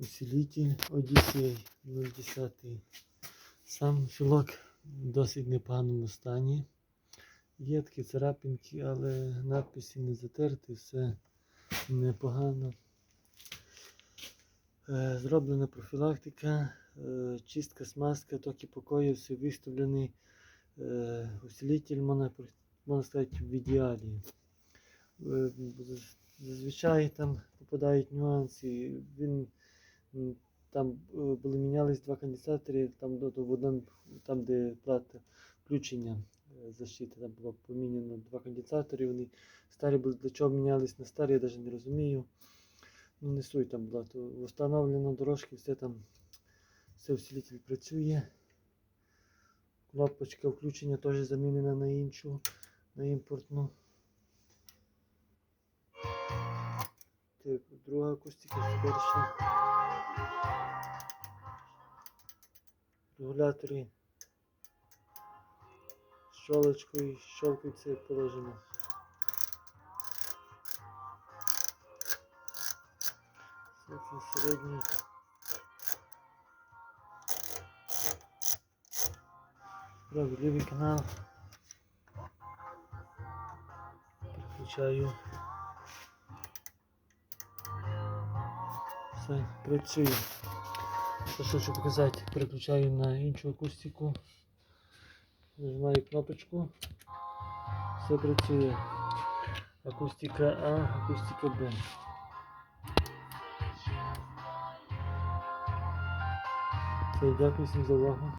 Усилитель Одіссей 010. Сам філок в досить непоганому стані. Є такі царапинки, але надписи не затерті, все непогано. Е, Зроблена профілактика, е, чистка, смазка, токи покою, все виставлений. Е, Усилитель, можна, можна сказати, в ідеалі. Зазвичай там попадають нюанси. Він там е, були мінялись два конденсатори, там, до- в одному, там де плата включення е, защити, там було поміняно два конденсатори, вони старі були, для чого мінялись на старі, я навіть не розумію. Ну, не суть там була. То встановлено дорожки, все там, все усилитель працює. Кнопочка включення теж замінена на іншу, на імпортну. Так, друга акустика, перша. Регуляторі щолочкою, щелкається як положено. Це середній. Правий лівий канал. Переключаю. Все, працює. Що хочу показати, переключаю на іншу акустику. Нажимаю кнопочку. Все працює. Акустика А, акустика Б. Все, дякую всім за увагу.